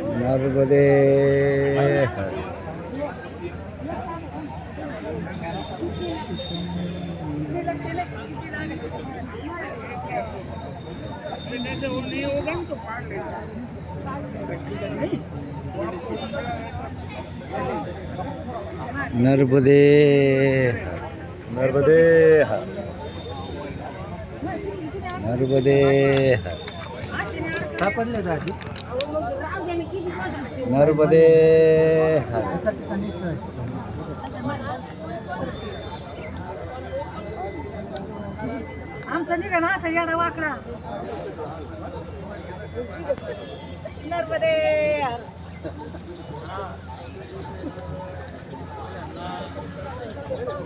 नर्मदे। नर्मदे। नर्मदे। नर्मदे। सापडले दादी नर्मदे आमचा निघा ना असा येडा वाकडा. नर्मदे.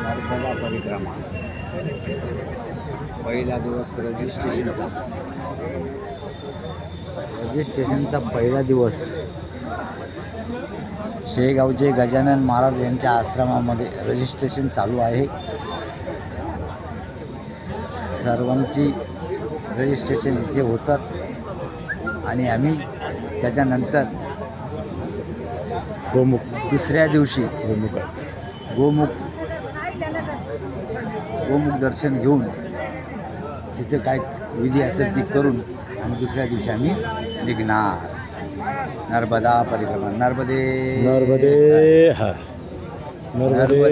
नर्मदा परिक्रमा. पहिला दिवस रजिस्ट्रेशनचा. रजिस्ट्रेशनचा पहिला दिवस. शेगावचे गजानन महाराज यांच्या आश्रमामध्ये रजिस्ट्रेशन चालू आहे. सर्वांची रजिस्ट्रेशन इथे होतात आणि आम्ही त्याच्यानंतर गोमुख दुसऱ्या दिवशी गोमुख गोमुख गोमुख दर्शन घेऊन तिथे काय विधी असेल ती करून आणि दुसऱ्या दिवशी आम्ही निघणार. नर्मदा परिक्रमा नर्मदे नर्मदे हर. नर्मदे